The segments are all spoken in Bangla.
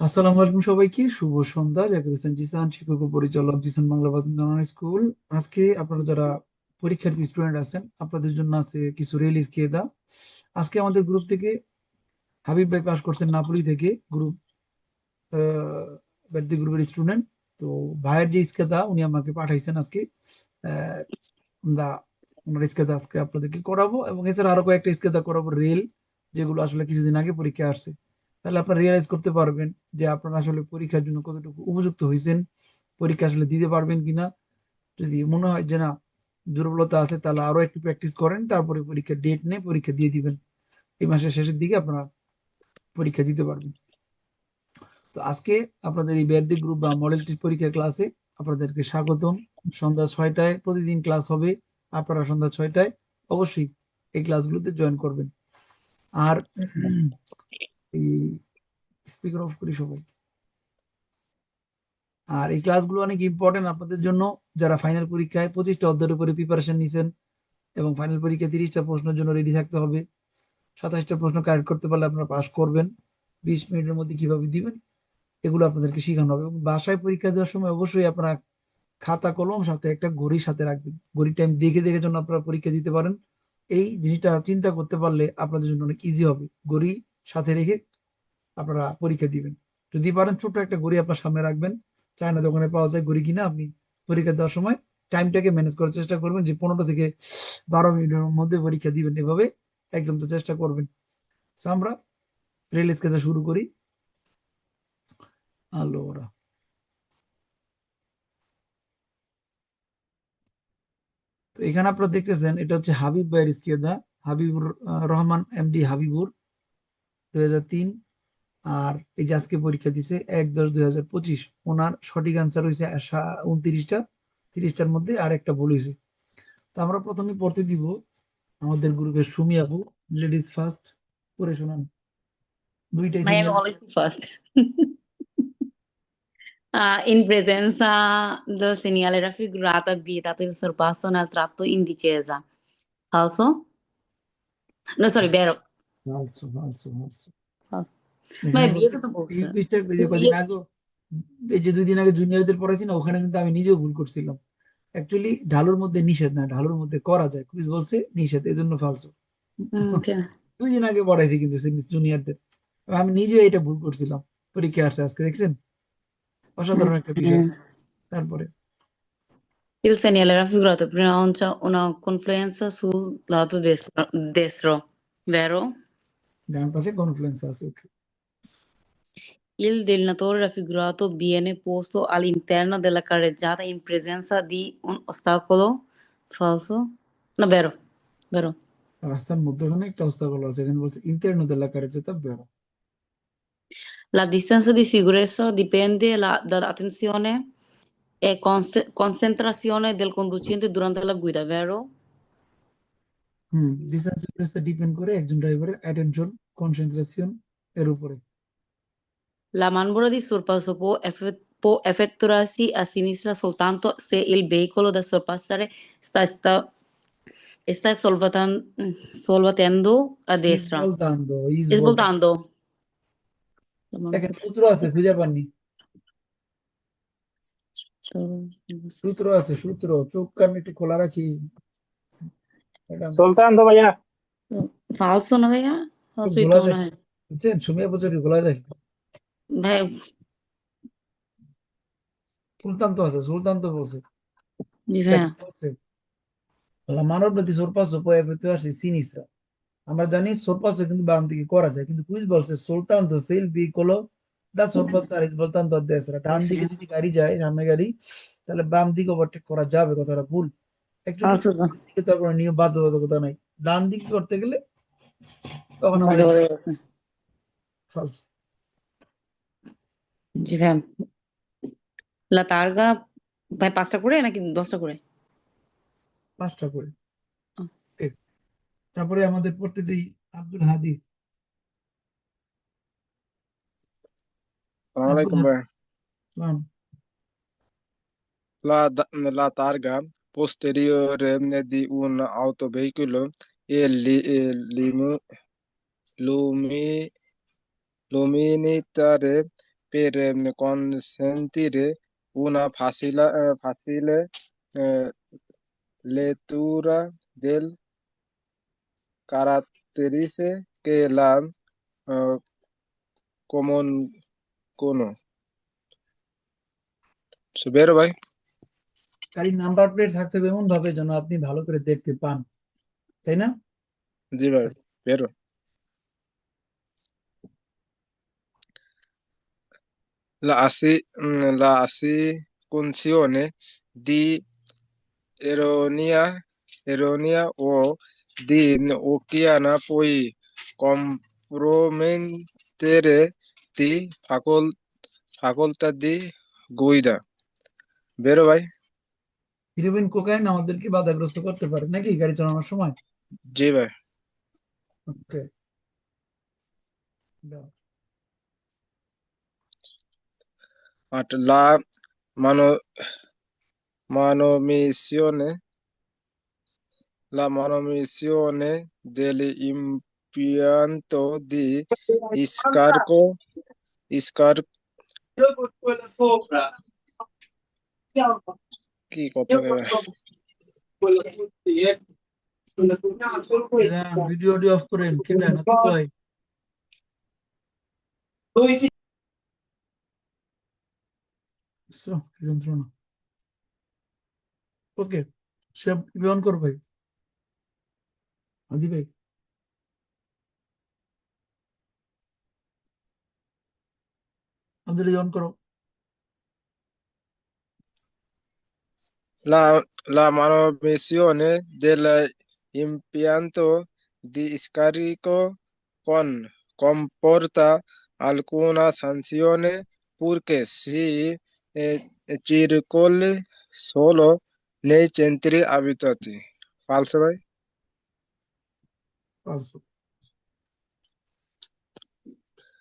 আসসালামু আলাইকুম সবাইকে। শুভ সন্ধ্যা। জাকির হোসেন জিসান, শিক্ষক পরিচালক জিসান বাংলা বান্দরবান স্কুল। আজকে আপনারা যারা পরীক্ষার্থী স্টুডেন্ট আছেন, আপনাদের জন্য আছে কিছু রিলিজ কিয়েদা আজকে আমাদের গ্রুপ থেকে হাবিব ভাই পাস করছেন নাপুলি থেকে গ্রুপ ব্যক্তি গ্রুপের স্টুডেন্ট। তো ভাইয়ের যে ইস্কেদা, উনি আমাকে পাঠাইছেন আজকে। আমরা ওনার ইস্কেদা আজকে আপনাদেরকে করাবো। এবং এছাড়া আরও কয়েকটা ইস্কেদা করাবো, রেল, যেগুলো আসলে কিছুদিন আগে পরীক্ষা আসছে। তাহলে আপনারা রিয়েলাইজ করতে পারবেন যে আপনারা আসলে পরীক্ষার জন্য কতটুকু উপযুক্ত হয়েছেন পরীক্ষা আসলে দিতে পারবেন কিনা। যদি মনে হয় যে না, দুর্বলতা আছে, তাহলে আরও একটু প্র্যাকটিস করেন, তারপরে পরীক্ষার ডেট নিয়ে পরীক্ষা দিয়ে দিবেন। এই মাসের শেষের দিকে আপনারা পরীক্ষা দিতে পারবেন। তো আজকে আপনাদের এই ব্যাধিক গ্রুপ বা মডেল টেস্ট পরীক্ষা ক্লাসে আপনাদেরকে স্বাগতম। সন্ধ্যা ছয়টায় প্রতিদিন ক্লাস হবে, আপনারা সন্ধ্যা ছয়টায় অবশ্যই এই ক্লাসগুলোতে জয়েন করবেন। আর এই স্পিকার অফ করি সবাই। আর এই ক্লাসগুলো অনেক ইম্পর্টেন্ট আপনাদের জন্য। যারা ফাইনাল পরীক্ষায় পঁচিশটা অধ্যায়ের উপরে প্রিপারেশন নিছেন এবং ফাইনাল পরীক্ষায় তিরিশটা প্রশ্নের জন্য রেডি থাকতে হবে, সাতাশটা প্রশ্ন কারেক্ট করতে পারলে আপনারা পাস করবেন। বিশ মিনিটের মধ্যে কীভাবে দিবেন, এগুলো আপনাদেরকে শেখানো হবে। এবং বাসায় পরীক্ষা দেওয়ার সময় অবশ্যই আপনারা খাতা, কলম, সাথে একটা ঘড়ি সাথে রাখবেন। ঘড়ির টাইম দেখে দেখে জন্য আপনারা পরীক্ষা দিতে পারেন। এই জিনিসটা চিন্তা করতে পারলে আপনাদের জন্য অনেক ইজি হবে। ঘড়ি সাথে রেখে আপনারা পরীক্ষা দিবেন। যদি পারেন ছোট একটা ঘড়ি আপনার সামনে রাখবেন। চায়না দোকানে পাওয়া যায় ঘড়ি কিনা আপনি পরীক্ষা দেওয়ার সময় টাইমটাকে ম্যানেজ করার চেষ্টা করবেন। যে পনেরো থেকে বারো মিনিটের মধ্যে পরীক্ষা দিবেন এভাবে একদম তো চেষ্টা করবেন। আমরা রেল স্কেচা শুরু করি। আলো ওরা তো এখানে আপনারা দেখতেছেন, এটা হচ্ছে হাবিব ভাইয়ের স্কিয়াদা হাবিবুর রহমান, এমডি হাবিবুর। দুই আর এই যে আজকে পরীক্ষা দিছে এক দশ দুই হাজার পঁচিশ ওনার সঠিক আনসার হয়েছে উনত্রিশটা তিরিশটার মধ্যে আর একটা ভুল হয়েছে তো আমরা প্রথমে পড়তে দিব আমাদের গ্রুপের সুমি আপু লেডিস ফার্স্ট পড়ে শোনান দুইটাই first. Uh, in presenza del segnale raffigurato abitato il sorpasso in discesa. Falso? No, sorry, vero. Falso. বলছে vero তো বলছে। এই যে ইয়ে- আগে জুনিয়রদের পড়াইছি না ওখানে কিন্তু আমি নিজেও ভুল করছিলাম। অ্যাকচুয়ালি ঢালুর মধ্যে নিষেধ না ঢালুর মধ্যে করা যায়। কুইজ বলছে নিষেধ এই জন্য ফালসো দুই দিন আগে পড়াইছি কিন্তু জুনিয়রদের আমি নিজেও এটা ভুল করছিলাম। পরীক্ষা আসছে আজকে দেখছেন? অসাধারণ একটা বিষয়। Mm. তারপরে। Il segnale raffigurato pronuncia una confluenza sul lato destro, destro, vero? ডান পাশে কনফ্লুয়েন্স আছে ওকে Il delineatore raffigurato viene posto all'interno della carreggiata in presenza di un ostacolo. Falso? No, vero. Vero. রাস্তার মধ্যখানে একটা অবস্থাগুলো আছে এখানে বলছে ইন্টারনো della carreggiata বেরো La distanza di sicurezza dipende la- dall'attenzione e const- concentrazione del conducente durante la guida, vero? হুম ডিসটেন্স ডিপেন্ড করে একজন ড্রাইভারের অ্যাটেনশন কনসেন্ট্রেশন এর উপরে La manovra di sorpasso può, effe- può effettuarsi a sinistra soltanto se il veicolo da sorpassare sta, sta, sta solvatan- solvatando a is destra. বলতাndo is বলতাndo Svoltando. La দেখেন manovra সূত্র আছে খুঁজে পাননি di সূত্র আছে সূত্র চোখ কান একটু খোলা রাখি বুঝছেন সুমিয়া দেখে আছে বলছে আমরা জানি sorpasso কিন্তু বাম দিকে করা যায় কিন্তু কুইজ বলছে soltanto se il veicolo da sorpassare è svoltando a destra ডান দিকে যদি গাড়ি যায় সামনে গাড়ি তাহলে বাম দিকে ওভারটেক করা যাবে কথাটা ভুল অ্যাকচুয়ালি Falso, to. দিকে তো কোনো নিয়ম বাধ্যবাধকতা নাই ডান দিকে করতে গেলে তখন. ফালস পাঁচটা করে নাকি দশটা করে? পাঁচটা করে ঠিক। তারপরে আমাদের পড়তে দিই আব্দুল হাদি. সালাম posteriore di un autoveicolo è li, eh, limu- lumi- luminitare per ehm, consentire una facile, eh, facile eh, lettura del caratteristiche che la eh, comunicano. So, বেরো ভাই গাড়ির নাম্বার প্লেট থাকতে হবে এমন ভাবে যেন আপনি ভালো করে দেখতে পান। তাই না? জি ভাই, বেরো। লাসি আসি লা আসি কনসিওনে দি এরোনিয়া এরোনিয়া ও দি ওকিয়ানা পই কম্প্রোমেন তেরে দি ফাকল, ফাকলতা দি গুইদা। বেরো ভাই। হিরোইন কোকাইন আমাদেরকে বাধাগ্রস্ত করতে পারে নাকি গাড়ি চালানোর সময় জি ভাই ওকে আর la mano, manomissione la manomissione dell'impianto di scarico scarico কি কত ভিডিও অডিও অফ করেন কেটা নাকি ভাই বুঝছ? কি যন্ত্রণা। ওকে সব অন কর ভাই। হাজি ভাই। আমাদের অন করো। La, la manomissione dell'impianto di scarico con comporta alcuna sanzione purché si eh, circoli solo nei centri abitati. Falso ভাই Falso.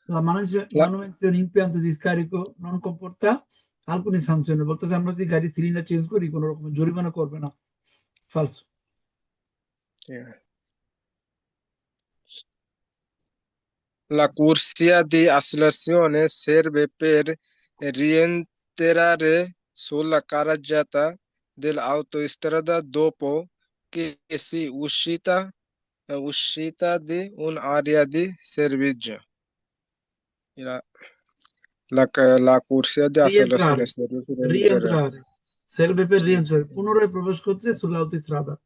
La manutenzione, La- manutenzione impianto di scarico non comporta alcune sanzioni বলতেছে আমরা যদি গাড়ি সিলিন্ডার চেঞ্জ করি কোনো রকম জরিমানা করবে না ফালসো Yeah. La corsia di accelerazione serve per rientrare sulla carreggiata dell'autostrada dopo che si uscita, eh, uscita di un'area di servizio. La, la, ca- la corsia di accelerazione serve per rientrare. rientrare serve per rientrare পুনরায় প্রবেশ করতে sull'autostrada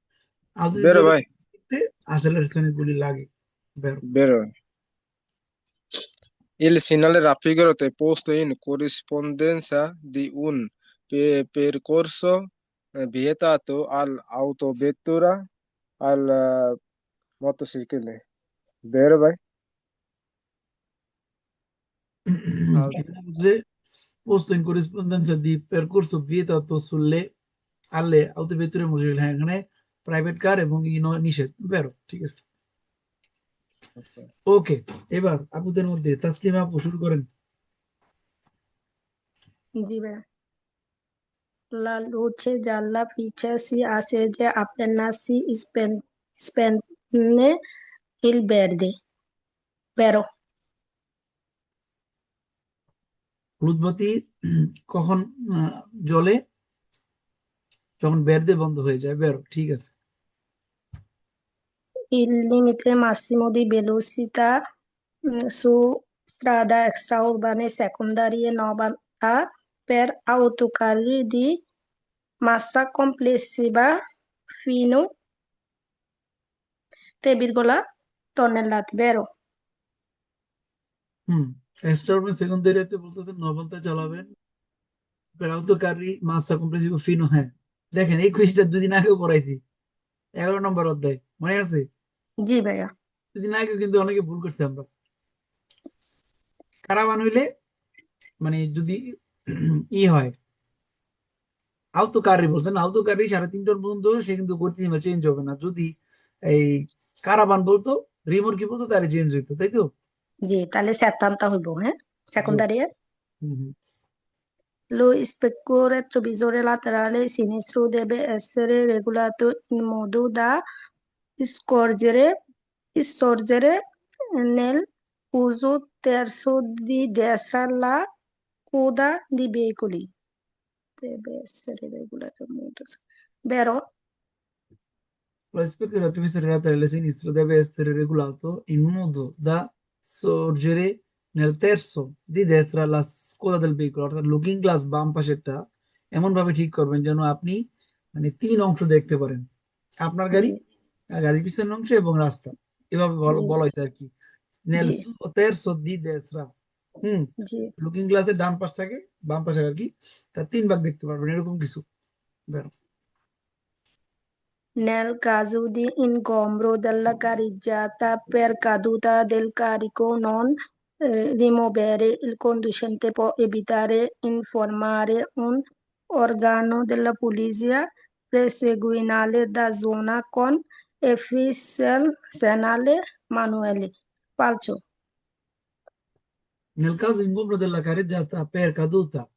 Vero, vai. accelerazione গুলি লাগে vero Vero. Il segnale raffigurato è posto in corrispondenza di un pe- percorso eh, vietato all'autovettura, al eh, motociclo. Vero, vai? Posto in corrispondenza di percorso vietato sulle alle autovetture motocicli হ্যাঁ এখানে প্রাইভেট কার এবং ই ন- নিষেধ বেরো ঠিক আছে ওকে এবার আপুদের মধ্যে তাসলিমা আপু শুরু করেন জি ভাইয়া La luce gialla fece si accese appena si spen- spenne il verde. Vero? হলুদবাতি কখন জলে যখন বেরদে বন্ধ হয়ে যায় বেরো ঠিক আছে। ইল্লি মিতলে মাসি মোদি বেলুসিতা সু নবান্তা পের আউতুকালি দি মাসা কমপ্লেসি বা ফিনু তেবির গোলা তনেল্লাত বেরো চালাবেন। পেরাউতো কারি মাসা কম্প্রেসিভ ফিনো হ্যাঁ। দেখেন এই কুইজটা দুদিন আগেও পড়াইছি। এগারো নম্বর অধ্যায় মনে আছে? জি ভাইয়া। দুদিন আগে কিন্তু অনেকে ভুল করছে আমরা। কারাবান হইলে মানে যদি ই হয় আউতো কারি বলছেন আউতো কারি সাড়ে তিন টন পর্যন্ত সে কিন্তু গতিসীমা চেঞ্জ হবে না। যদি এই কারাবান বলতো রিমোর কি বলতো তাহলে চেঞ্জ হইতো তাই তো? জি তাহলে 70 হইব হ্যাঁ secondarie hmm hmm Lo specchio retrovisore laterale sinistro deve essere regolato in modo da scorgere, sorgere nel uso terzo di destra la coda di veicoli deve essere regolato in modo vero Lo specchio retrovisore laterale sinistro deve essere regolato in modo da sorgere nel terzo di destra la del veicolo অর্থাৎ লুকিং গ্লাস বাম পাশেরটা এমন ভাবে ঠিক করবেন যেন আপনি মানে তিন অংশ দেখতে পারেন। আপনার গাড়ি গাড়ির পিছনের অংশ এবং রাস্তা। এভাবে বলা হয়েছে আর কি। Suo terzo di destra হুম? লুকিং গ্লাসের ডান পাশ থাকে বাম পাশে আর কি তার তিন ভাগ দেখতে পারবেন এরকম কিছু। বেরো। Nel caso di ingombro della carreggiata per caduta del carico, non eh, rimuovere il conducente può evitare informare un organo della polizia perseguinale da zona con efficiente segnale manuale. Falso. Nel caso ingombro della carreggiata per caduta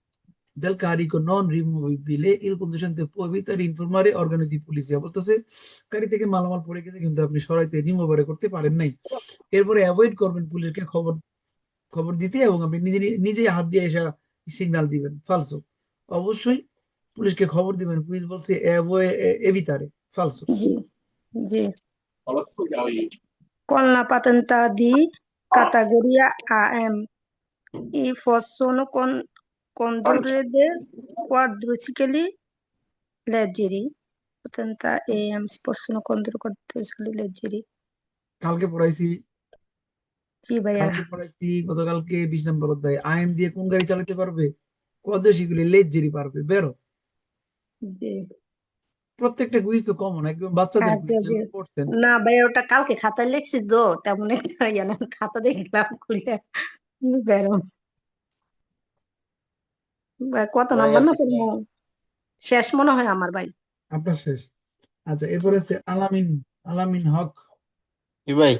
del carico non rimovibile, il conducente può evitare informare organi di polizia. বলতেছে গাড়ি থেকে মালামাল পড়ে গেছে কিন্তু আপনি সরাইতে রিমুভারে করতে পারেন নাই। এরপরে অ্যাভয়েড করবেন পুলিশকে খবর খবর দিতে এবং আপনি নিজে নিজেই হাত দিয়ে এসে সিগন্যাল দিবেন। ফালসো অবশ্যই পুলিশকে খবর দিবেন। পুলিশ বলছে এভিতারে ফালসো. G. Con la patente di categoria AM, i possono con- condurre quadricicli leggeri. Patente AM si possono condurre quadricicli leggeri. কালকে পড়াইছি। জি ভাইয়া। কালকে পড়াইছি গতকালকে বিশ নম্বর অধ্যায়। আইএম দিয়ে কোন গাড়ি চালাতে পারবে? কত লেজেরি পারবে। বেরো। প্রত্যেকটা কুইজ তো কমন একদম বাচ্চাদের। যেগুলো পড়ছেন। না ভাইয়া ওটা কালকে খাতায় লিখছি তো তেমন একটা ইয়ে না খাতা দেখলাম খুলে বেরো ভাই, কত ভাই, নাম্বার না পড়ব শেষ মনে হয় আমার ভাই আপনার শেষ আচ্ছা এরপরে আছে আলামিন আলামিন হক E vai.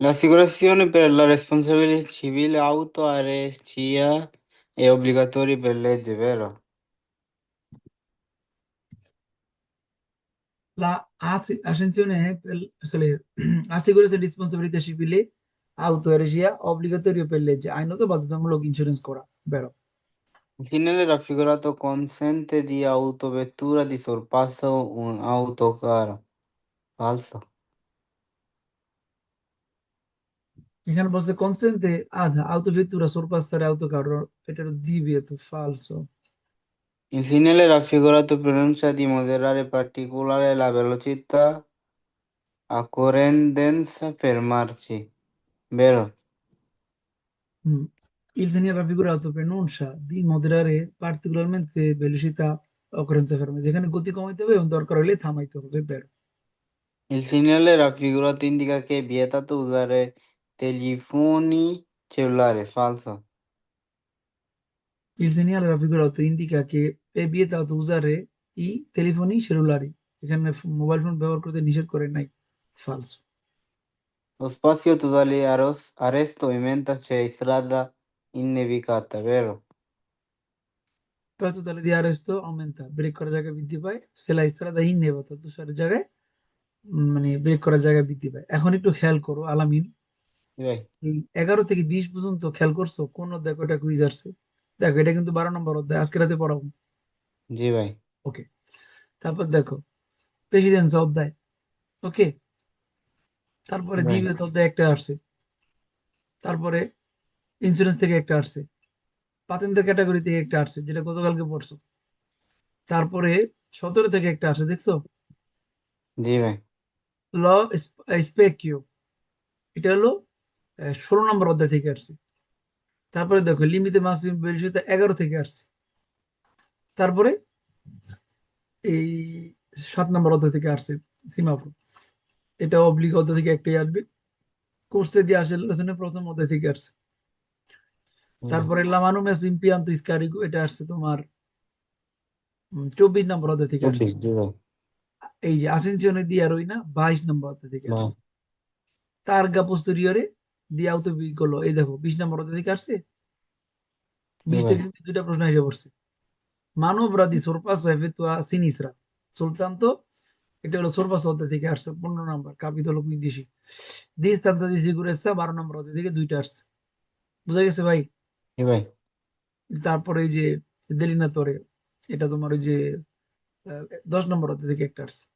L'assicurazione per la responsabilità civile auto a è obbligatoria per legge, vero? La as- accensione per, sorry, assicurarsi responsabilità civile autoregia obbligatorio per legge আইনত বাধ্যতামূলক ইন্স্যুরেন্স করা বেরো Il segnale raffigurato consente di autovettura di sorpasso un autocar. Falso. এখানে বলছে কনসেন্টে আধা autovettura sorpassare autocarro এটা divieto falso Il segnale raffigurato pronuncia di moderare particolare la velocità occorrenza fermarci, vero? Mm. Il segnale raffigurato pronuncia di moderare particolarmente velocità occorrenza ferma যেখানে গতি কমাইতে হবে এবং দরকার হলে থামাইতে হবে বেরো Il segnale raffigurato indica che è vietato usare telefoni cellulari, falso. Il segnale raffigurato indica che è vietato usare i telefoni cellulari এখানে মোবাইল ফোন ব্যবহার করতে নিষেধ করে নাই falso Lo spazio totale di arros- arresto aumenta se vero? Totale di arresto aumenta. Brake করার জায়গা বৃদ্ধি পায় সেলা ইস্তারাদা ইন্নেবাতা তুষারের জায়গায় মানে ব্রেক করার জায়গা বৃদ্ধি পায় এখন একটু খেয়াল করো আলামিন এই এগারো থেকে বিশ পর্যন্ত খেয়াল করছ কোন অধ্যায় কয়টা কুইজ আসছে দেখো এটা কিন্তু বারো নম্বর অধ্যায় আজকে রাতে পড়াবো Sì, vai. ওকে তারপর দেখো প্রেসিডেন্সি অধ্যায় ওকে তারপরে. দ্বিতীয় অধ্যায় একটা আসছে তারপরে ইন্স্যুরেন্স থেকে একটা আসছে। পাতেন্টের ক্যাটাগরি থেকে একটা আসছে যেটা গতকালকে পড়ছো। তারপরে সতেরো থেকে একটা আসছে দেখছ? Sì, vai. ল স্পেকিও এটা হলো ষোলো নম্বর অধ্যায় থেকে আসছে। তারপরে দেখো লিমিতে মাসিম বেরিয়েছে এগারো থেকে আসছে। তারপরে এই সাত নম্বর অধ্যায় থেকে আসছে সীমাফল এটা অবলিক অধ্যায় থেকে একটাই আসবে। কোর্সে দিয়ে আসে লেসনের প্রথম অধ্যায় থেকে আসছে। তারপরে লামানু মেসিম পিয়ান্ত ইস্কারিগো এটা আসছে তোমার চব্বিশ নম্বর অধ্যায় থেকে আসছে। এই যে আসেনসিওনে দিয়ে আর ওই না বাইশ নম্বর অধ্যায় থেকে. আসছে। তারগা পোস্টেরিয়রে দিয়ে আউতো বিকলো এই দেখো বিশ নম্বর অধ্যায় থেকে আসছে। বিশ। থেকে দুইটা প্রশ্ন এসে পড়ছে। মানবরাদি সোরপাস এফেতুয়া সিনিসরা। সুলতান তো এটা হলো সোরপাস অধ্যায় থেকে আসছে পনেরো নম্বর কাপিতল কুইন্দিসি দিস্তান্ত দিসি গুরেসা বারো নম্বর অধ্যায় থেকে দুইটা আসছে। বুঝা গেছে ভাই? Vai. তারপরে এই যে দেলিনাতরে এটা তোমার ওই যে দশ নম্বর অধ্যায় থেকে একটা আসছে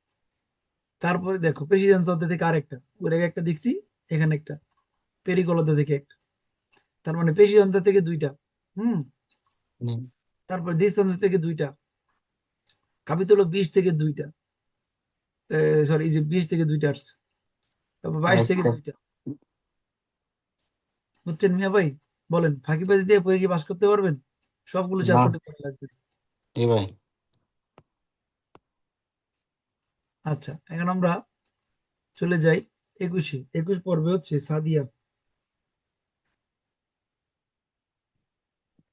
তারপরে দেখো প্রেসিডেন্স অধ্যায় থেকে আরেকটা। ওর আগে একটা দেখছি এখানে একটা। পেরিকল অধ্যায় থেকে একটা তার মানে প্রেসিডেন্স থেকে দুইটা হুম? তারপর ডিস্টেন্স থেকে দুইটা। কাপিতল বিশ থেকে দুইটা। সরি যে বিশ থেকে দুইটা আসছে। তারপর বাইশ থেকে থেকে- দুইটা। বুঝছেন মিয়া ভাই? বলেন ফাঁকিবাজি দিয়ে পরীক্ষা পাস করতে পারবেন সবগুলো না। চ্যাপ্টার পড়া লাগবে জি ভাই আচ্ছা এখন আমরা চলে যাই একুশে একুশ পর্বে হচ্ছে Sadia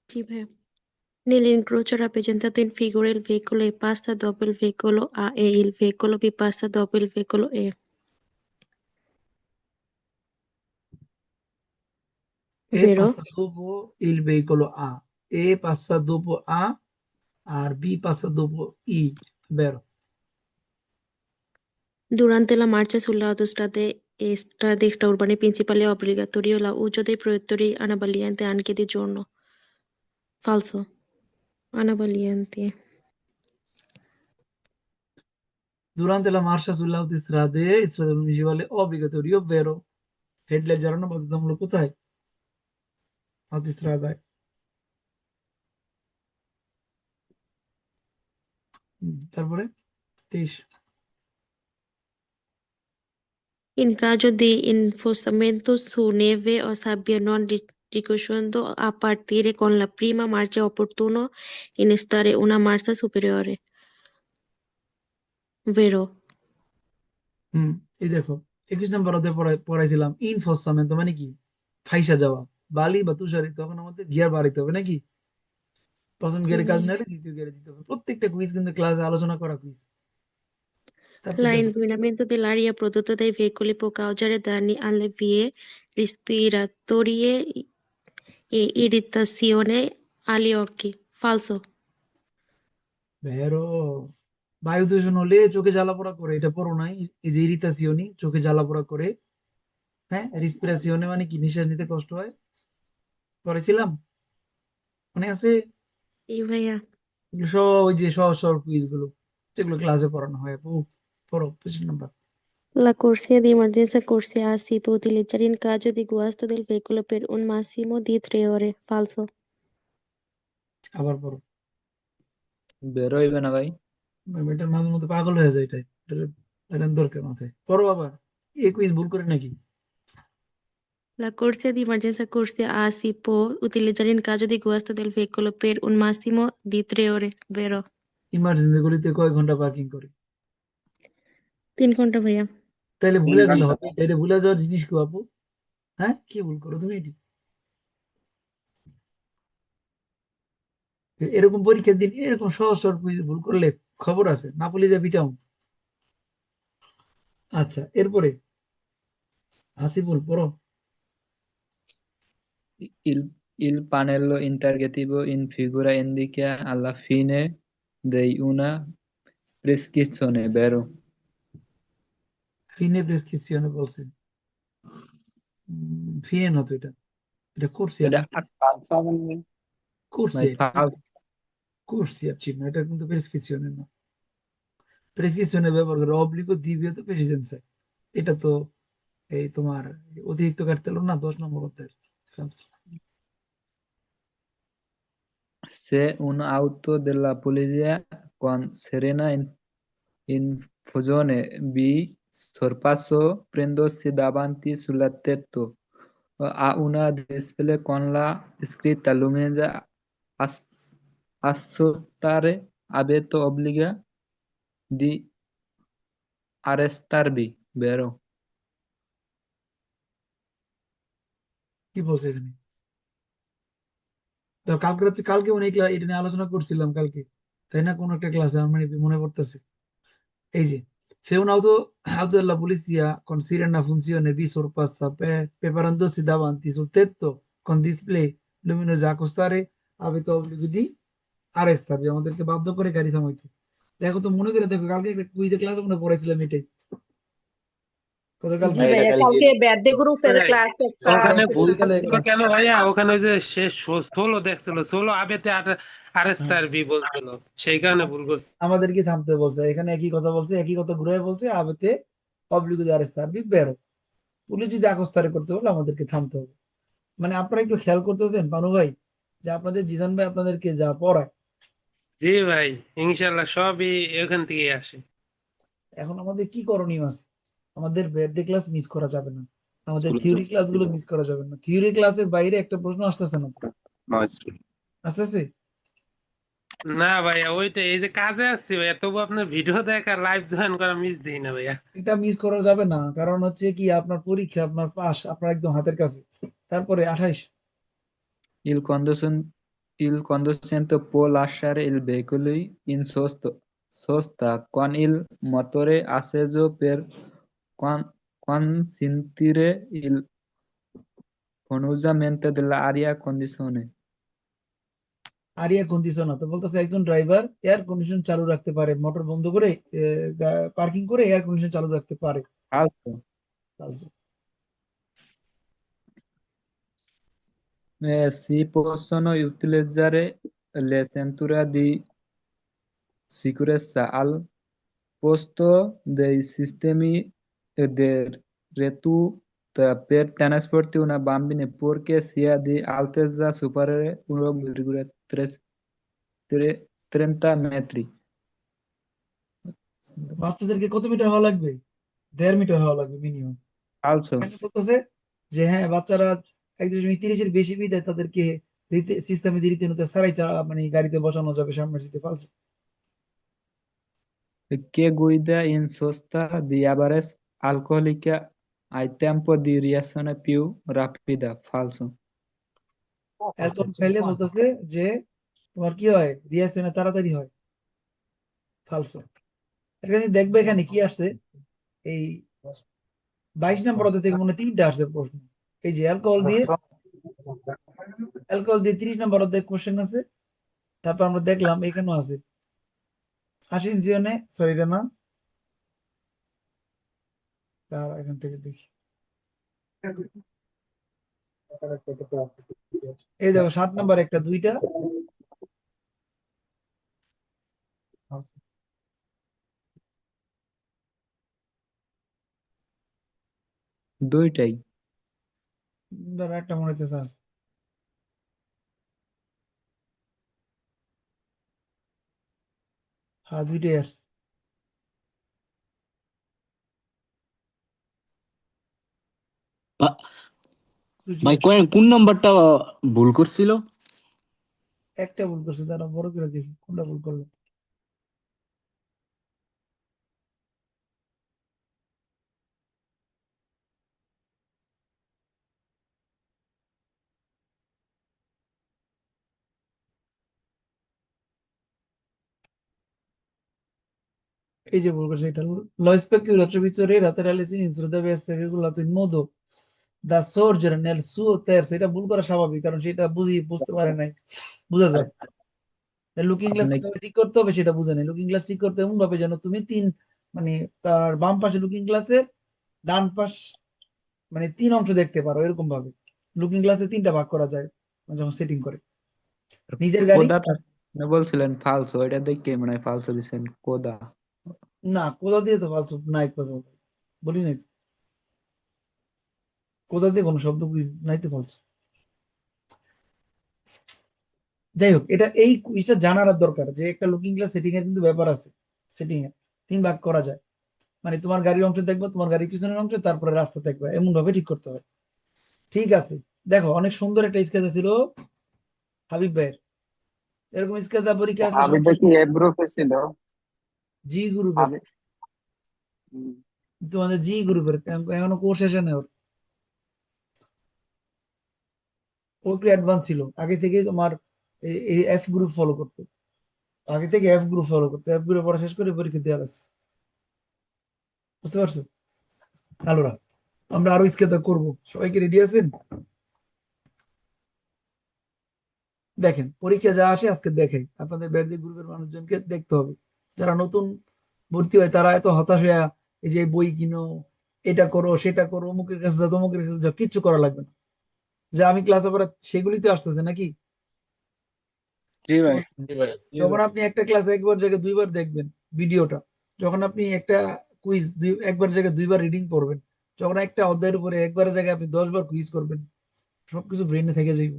Sì, beh. Nell'incrocio rappresentato in figura il veicolo E passa dopo il veicolo A e il veicolo B passa dopo il veicolo E. E Vero? passa dopo il veicolo A E passa dopo A আর B passa dopo I vero Durante la marcia sulle autostrade e strade extraurbane principali è obbligatorio l'uso dei proiettori anabolianti anche di giorno. Falso. Anabolianti. Durante la marcia sulle autostrade, strade municipali obbligatorio, vero? Headlight জ্বালানো বাধ্যতামূলক কোথায় autostradaয় হুম, তারপরে তেইশ In caso di infosamento su neve o sabbia non ri- a partire con la prima marcia opportuno innestare una marcia superiore. Vero. হুম এই দেখো একুশ নম্বর পড়াইছিলাম ইনফোসামেন্ট মানে কি ফাইসা যাওয়া বালি বা তুষারি তখন আমাদের গিয়ার বাড়াইতে হবে নাকি প্রথম গিয়ারে কাজ। না হলে দ্বিতীয় গিয়ারে দিতে হবে প্রত্যেকটা কুইজ কিন্তু ক্লাসে আলোচনা করা কুইজ দেখো L'inquinamento dell'aria prodotto dai veicoli può causare danni alle vie respiratorie e irritazione agli occhi. Falso. ভেরো বায়ু দূষণ হলে চোখে জ্বালাপোড়া করে এটা পড়ো নাই এই যে ইরিতাসিওনি চোখে জ্বালাপোড়া করে হ্যাঁ রেসপিরেশনে মানে কি নিঃশ্বাস নিতে কষ্ট হয় পড়েছিলাম মনে আছে? ভাইয়া। সব ওই যে সহজ সহজ কুইজগুলো যেগুলো ক্লাসে পড়ানো হয়। পড়ো পঁচিশ number La corsia di emergenza corsia A si può utilizzare in caso guasto del veicolo per un massimo di tre ore. Falso. আবার পড়ো। বেরোইবে না ভাই। এটার মাঝে মধ্যে পাগল হয়ে যায় এটাই। দরকার মাথায়। পড়ো আবার। এই কুইজ ভুল করে নাকি? La corsia di emergenza corsia A si può utilizzare in caso di guasto del veicolo per un massimo di tre ore. Vero. Emergency গুলিতে কয় ঘণ্টা পার্কিং করে তিন ঘণ্টা ভাইয়া তাইলে ভুলে গেলে হবে এটা ভুলে যাওয়ার জিনিস কি আপু হ্যাঁ কি ভুল করো তুমি এটি এরকম পরীক্ষার দিন এরকম সহজ সহজ ভুল করলে খবর আছে না বলে যা পিটাও আচ্ছা এরপরে হাসিবুল পড়ো Il, il pannello interrogativo in figura indica alla fine di una prescrizione, vero? ফিনে প্রেসক্রিপশনে বলছে ফিনে না তো এটা এটা করছি এটা করছি করছি আর এটা কিন্তু প্রেসক্রিপশনে না প্রেসক্রিপশনে ব্যবহার করে অব্লিগো দ্বিতীয় তো প্রেসিডেন্সে এটা তো এই তোমার অতিরিক্ত কাটতে হলো না দশ নম্বর অধ্যায়ের. Se un auto della polizia con sirena in, in fusione B sorpasso prendersi davanti sul tetto ha una display con la scritta luminosa ass- assolutare avete obbliga di arrestarvi, vero? কি বলছে এখানে? তো কালকে হচ্ছে কালকে মানে এটা নিয়ে আলোচনা করছিলাম কালকে। তাই না? কোন একটা ক্লাসে আমার মনে পড়তেছে। এই যে আমাদেরকে বাধ্য করে গাড়ি সামাইতে দেখো তো মনে করে দেখো, কালকে একটা কুইজের ক্লাসে মনে পড়েছিলাম এটাই। কেন ভাইয়া? ওখানে ওই যে সে সোলো দেখছিল সোলো আবেতে আর বি বলছিল। সেই কারণে ভুল করছে। আমাদেরকে থামতে বলছে? এখানে একই কথা বলছে একই কথা ঘুরে বলছে আবেতে অবলিগো দে আরেস্তার বি বেরো। পুলিশ যদি আকস্তারে করতে বলে আমাদেরকে থামতে হবে। মানে আপনারা একটু খেয়াল করতেছেন পানু ভাই যে আপনাদের জিজান ভাই আপনাদেরকে যা পড়ায়। জি ভাই ইনশাল্লাহ সবই এখান থেকে আসে। এখন আমাদের কি করণীয় আছে? আমাদের ব্যাডে ক্লাস মিস করা যাবে না। আমাদের থিওরি ক্লাসগুলো মিস করা যাবে না। থিওরি ক্লাসের বাইরে একটা প্রশ্ন আসতেছে না আসতেছে? না ভাইয়া ওইটা এই যে কাজে আসছি ভাইয়া তবু আপনার ভিডিও দেখা লাইভ জয়েন করা মিস দিই না ভাইয়া। এটা মিস করা যাবে না কারণ হচ্ছে কি আপনার পরীক্ষা আপনার পাস আপনার একদম হাতের কাছে। তারপরে আঠাইশ। Il conducen- il conducente può lasciare il veicolo in sosta, sosta con il motore acceso per con- consentire il funzionamento dell'aria condizione. আর এয়ার কন্ডিশন তো বলতেছে একজন ড্রাইভার এয়ার কন্ডিশন চালু রাখতে পারে মোটর বন্ধ করে পার্কিং করে এয়ার কন্ডিশন চালু রাখতে পারে Eh, si possono utilizzare le cinture di sicurezza al posto dei sistemi retutta per trasporti una bambina purché sia di altezza superiore 1,30 metri. বাচ্চাদেরকে কত মিটার হওয়া লাগবে? দেড় মিটার হওয়া লাগবে মিনিমাম এখানে বলতেছে যে হ্যাঁ বাচ্চারা এক দশমিক তিরিশের বেশি বিদায় তাদেরকে রীতি সিস্টেমে রীতিমতো সারাই চা- মানে গাড়িতে বসানো যাবে সামনের সিটে ফালসো che guida in sosta di avere alcolica hai tempo di reazione più rapida. Falso. Alcohol খাইলে বলতেছে যে তোমার কি হয় রিয়াকশনে তাড়াতাড়ি হয় ফালসো এখানে দেখবে এখানে কি আসছে এই বাইশ নম্বর অধ্যায় থেকে মনে হয় তিনটা আসছে প্রশ্ন এই যে অ্যালকোহল দিয়ে অ্যালকোহল দিয়ে তিরিশ নম্বর অধ্যায় কোশ্চেন আছে তারপর আমরা দেখলাম এখানেও আছে আশিস জিওনে সরি না দাঁড়া, এখান থেকে দেখি। এই দেখো সাত নাম্বার একটা দুইটা। দুইটাই। ধরো একটা মনে হইতেছে আছে হ্যাঁ দুইটাই আসছে বা- দুইটাই ভাই। কোন কোন নাম্বারটা ভুল করছিল একটা ভুল করছে তারা বড় করে দেখি, কোনটা ভুল করল এই যে ভুল করছে, এটা lo speculatore laterale sinistro deve essere regolato in modo nel suo terzo এটা ভুল করা স্বাভাবিক কারণ সেটা বুঝি বুঝতে পারে নাই। বোঝা যায় লুকিং গ্লাস ঠিক করতে হবে সেটা বুঝে নাই। লুকিং গ্লাস ঠিক করতে এমন ভাবে যেন তুমি তিন মানে তার বাম পাশে লুকিং গ্লাসের ডান পাশ মানে তিন অংশ দেখতে পারো এরকম ভাবে লুকিং গ্লাসে তিনটা ভাগ করা যায় যখন সেটিং করে। নিজের গাড়ি বলছিলেন ফালসো এটা দেখে মনে ফালসো দিচ্ছেন কোদা। না কোথা দিয়ে তো ফালতু নাই কথা বলি নাই তো। কোথা দিয়ে কোনো শব্দ বুঝ- নাই যাই হোক এটা এই কুইজটা জানার দরকার যে একটা লুকিং গ্লাস সেটিং এর কিন্তু ব্যাপার আছে সেটিং এর। তিন ভাগ করা যায়। মানে তোমার গাড়ির অংশ দেখবে তোমার গাড়ির পিছনের অংশ তারপরে রাস্তা দেখবে। এমন ভাবে ঠিক করতে হবে ঠিক আছে। দেখো অনেক সুন্দর একটা স্কেচ ছিল হাবিব ভাইয়ের। এরকম স্কেচ পরীক্ষা আসলে আমি দেখি এ গ্রুপে ছিল? জি হুম, তোমাদের জি গ্রুপের এখনও কোর্স শেষে নেই ওর। ও একটু অ্যাডভান্স ছিল। আগে থেকে তোমার এই- এফ গ্রুপ ফলো করতো। আগে থেকে এফ গ্রুপ ফলো করতো। এফ গ্রুপ পড়া শেষ করে পরীক্ষা দেওয়া আছে বুঝতে পারছ? আলোরা আমরা আরও স্কেচ করব। সবাইকে রেডি আছেন? দেখেন, পরীক্ষা যা আসে আজকে দেখেন। আপনাদের ব্যাডি গ্রুপের মানুষজনকে দেখতে হবে। যারা নতুন ভর্তি হয়, তারা এত হতাশ হয়ে এই যে বই কিনো, এটা করো, সেটা করো, অমুকের কাছে যাও, তমুকের কাছে যাও, কিচ্ছু করা লাগবে না। যে আমি ক্লাসে পড়া সেগুলিতে আসতেছে নাকি? যখন আপনি একটা ক্লাস একবার জায়গায় দুইবার দেখবেন ভিডিওটা যখন আপনি একটা কুইজ দুই একবার জায়গায় দুইবার রিডিং পড়বেন যখন একটা অধ্যায়ের উপরে একবার জায়গায় আপনি দশ বার কুইজ করবেন সবকিছু ব্রেনে থেকে যাইব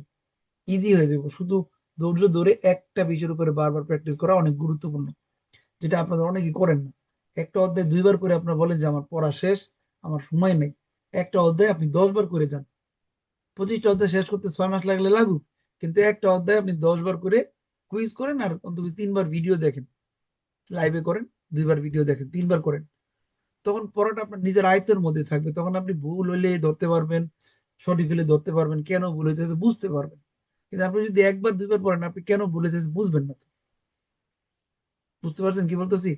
ইজি হয়ে যাবে শুধু ধৈর্য ধরে একটা বিষয়ের উপরে বারবার প্র্যাকটিস করা অনেক গুরুত্বপূর্ণ যেটা আপনারা অনেকেই করেন না। একটা অধ্যায় দুইবার করে আপনারা বলেন যে আমার পড়া শেষ আমার সময় নেই। একটা অধ্যায় আপনি দশ বার করে যান পঁচিশটা অধ্যায় শেষ করতে ছয় মাস লাগলে লাগুক। কিন্তু একটা অধ্যায় আপনি দশ বার করে কুইজ করেন আর অন্তত তিনবার ভিডিও দেখেন। লাইভে করেন, দুইবার ভিডিও দেখেন, তিনবার করেন। তখন পড়াটা আপনার নিজের আয়ত্তের মধ্যে থাকবে। তখন আপনি ভুল হইলে ধরতে পারবেন, সঠিক হলে ধরতে পারবেন, কেন ভুল হইতেছে বুঝতে পারবেন। কিন্তু আপনি যদি একবার, দুইবার পড়েন, আপনি কেন ভুল হইতেছে বুঝবেন না। বুঝতে পারছেন কি বলতেছি?